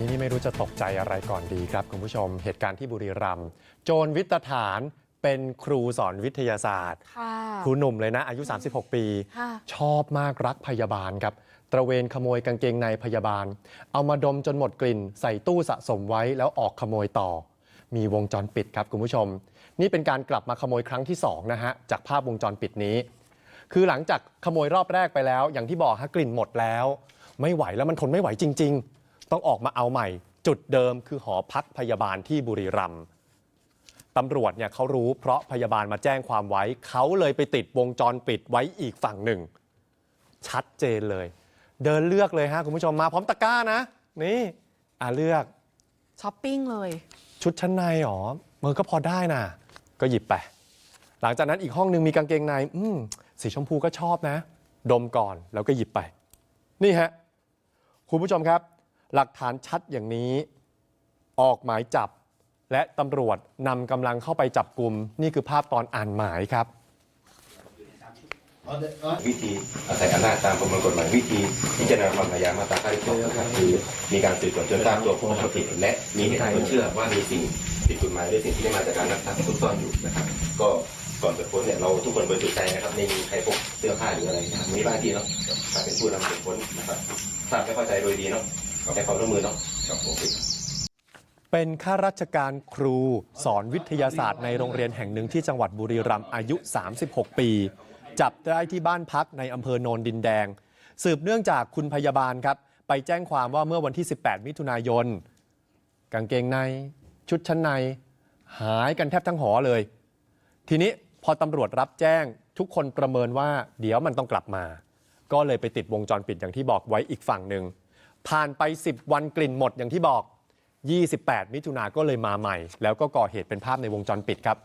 นี่ไม่รู้จะตกใจอะไรก่อนดีครับ คุณผู้ชมเหตุการณ์ที่บุรีรัมย์โจรวิทฐานเป็นครูสอนวิทยาศาสตร์ค่ะครูหนุ่มเลยนะ อายุ 36 ปีค่ะชอบมากรักพยาบาลครับ ตระเวนขโมยกางเกงในพยาบาล เอามาดมจนหมดกลิ่น ใส่ตู้สะสมไว้แล้วออกขโมยต่อ มีวงจรปิดครับคุณผู้ชม นี่เป็นการกลับมาขโมยครั้งที่สองนะฮะจากภาพวงจรปิดนี้ คือหลังจากขโมยรอบแรกไปแล้ว อย่างที่บอกฮะกลิ่นหมดแล้ว ไม่ไหวแล้วมันทนไม่ไหวจริง ๆ ต้องออกมาเอาใหม่ จุดเดิมคือหอพักพยาบาลที่บุรีรัมย์ตำรวจเนี่ยเขารู้เพราะพยาบาลมาแจ้งความไว้ เขาเลยไปติดวงจรปิดไว้อีกฝั่งหนึ่ง ชัดเจนเลย เดินเลือกเลยฮะคุณผู้ชมมาพร้อมตะกร้านะ นี่อะเลือกช้อปปิ้งเลย ชุดชั้นในหรอมันก็พอได้นะก็หยิบไป หลังจากนั้นอีกห้องหนึ่งมีกางเกงในอืมสีชมพูก็ชอบนะ ดมก่อนแล้วก็หยิบไป นี่ฮะคุณผู้ชมครับ หลักฐานชัดอย่างนี้ ออกหมายจับ และตำรวจนำกำลังเข้าไปจับกลุ่มนี่คือภาพตอนอ่านหมายครับ วิธีอาศัยอำนาจตามประมวลกฎหมายวิธีพิจารณาความพยายามมาตรา92นะครับคือมีการสืบสวนจนทราบตัวผู้กระทำผิดและมีเหตุผลเชื่อว่ามีสิ่งผิดกฎหมายหรือสิ่งที่ได้มาจากการรักทรัพย์ซุกซ่อนอยู่นะครับ ก็ก่อนตรวจค้นเนี่ยเราทุกคนบริสุทธิ์ใจนะครับไม่มีใครพกเสื้อผ้าหรืออะไรนะครับมีหน้านที่เนาะถ้าเป็นผู้นำตรวจค้นนะครับทราบและเข้าใจโดยดีเนาะ ใช้ความร่วมมือเนาะครับผมเป็นข้าราชการครูสอนวิทยาศาสตร์ในโรงเรียนแห่งหนึ่งที่จังหวัดบุรีรัมย์อายุ 36 ปี จับได้ที่บ้านพักในอำเภอโนนดินแดง สืบเนื่องจากคุณพยาบาลครับ ไปแจ้งความว่าเมื่อวันที่ 18 มิถุนายน กางเกงใน ชุดชั้นใน หายกันแทบทั้งหอเลย ทีนี้พอตำรวจรับแจ้งทุกคนประเมินว่าเดี๋ยวมันต้องกลับมา ก็เลยไปติดวงจรปิดอย่างที่บอกไว้อีกฝั่งหนึ่ง ผ่านไป 10 วันกลิ่นหมดอย่างที่บอก 28 มิถุนาก็เลยมาใหม่ แล้วก็ก่อเหตุเป็นภาพในวงจรปิดครับ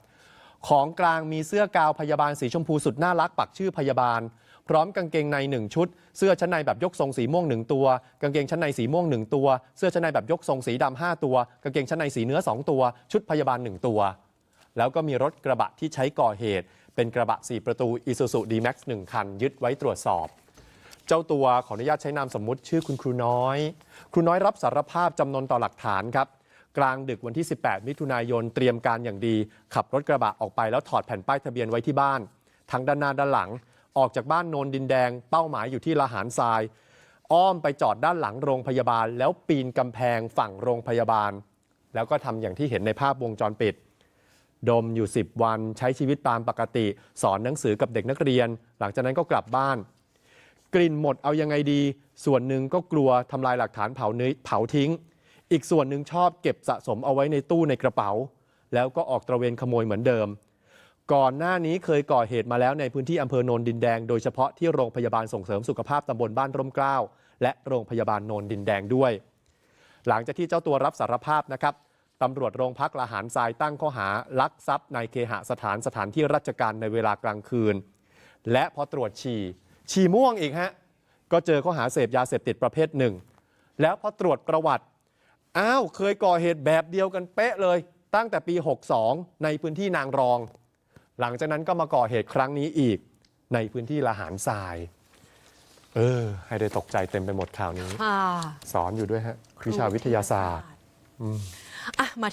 ของกลางมีเสื้อกาวพยาบาลสีชมพูสุดน่ารักปักชื่อพยาบาล พร้อมกางเกงใน 1 ชุด เสื้อชั้นในแบบยกทรงสีม่วง 1 ตัว กางเกงชั้นในสีม่วง 1 ตัว เสื้อชั้นในแบบยกทรงสีดำ5ตัว กางเกงชั้นในสีเนื้อ 2 ตัว ชุดพยาบาล 1 ตัว แล้วก็มีรถกระบะที่ใช้ก่อเหตุ เป็นกระบะ 4 ประตู Isuzu D-Max 1 คัน ยึดไว้ตรวจสอบ เจ้าตัวขออนุญาตใช้นามสมมุติชื่อคุณครูน้อย ครูน้อยรับสารภาพจำนนต่อหลักฐานครับ กลางดึกวันที่ 18 มิถุนายนเตรียมการอย่างดี ขับรถกระบะออกไปแล้วถอดแผ่นป้ายทะเบียนไว้ที่บ้าน ทั้งด้านหน้าด้านหลัง ออกจากบ้านโนนดินแดง เป้าหมายอยู่ที่ละหารทราย อ้อมไปจอดด้านหลังโรงพยาบาล แล้วปีนกำแพงฝั่งโรงพยาบาล แล้วก็ทำอย่างที่เห็นในภาพวงจรปิดดมอยู่ 10 วันใช้ชีวิตตามปกติ สอนหนังสือกับเด็กนักเรียน หลังจากนั้นก็กลับบ้าน กลิ่นหมดเอายังไงดี ส่วนหนึ่งก็กลัวทำลายหลักฐานเผาเนื้อเผาทิ้ง อีกส่วนหนึ่งชอบเก็บสะสมเอาไว้ในตู้ในกระเป๋า แล้วก็ออกตระเวนขโมยเหมือนเดิม ก่อนหน้านี้เคยก่อเหตุมาแล้วในพื้นที่อำเภอโนนดินแดง โดยเฉพาะที่โรงพยาบาลส่งเสริมสุขภาพตำบลบ้านร่มเกล้าและโรงพยาบาลโนนดินแดงด้วย หลังจากที่เจ้าตัวรับสารภาพนะครับตำรวจโรงพักละหารทรายตั้งข้อหาลักทรัพย์ในเคหสถานสถานที่ราชการในเวลากลางคืน และพอตรวจฉี่ ฉี่ม่วงอีกฮะ ก็เจอข้อหาเสพยาเสพติดประเภทหนึ่ง แล้วพอตรวจประวัติ อ้าว เคยก่อเหตุแบบเดียวกันเป๊ะเลย ตั้งแต่ปี 62 ในพื้นที่นางรอง หลังจากนั้นก็มาก่อเหตุครั้งนี้อีก ในพื้นที่ละหารทราย เออ ให้ได้ตกใจเต็มไปหมดข่าวนี้ ค่ะสอนอยู่ด้วยฮะ วิชาวิทยาศาสตร์อะมา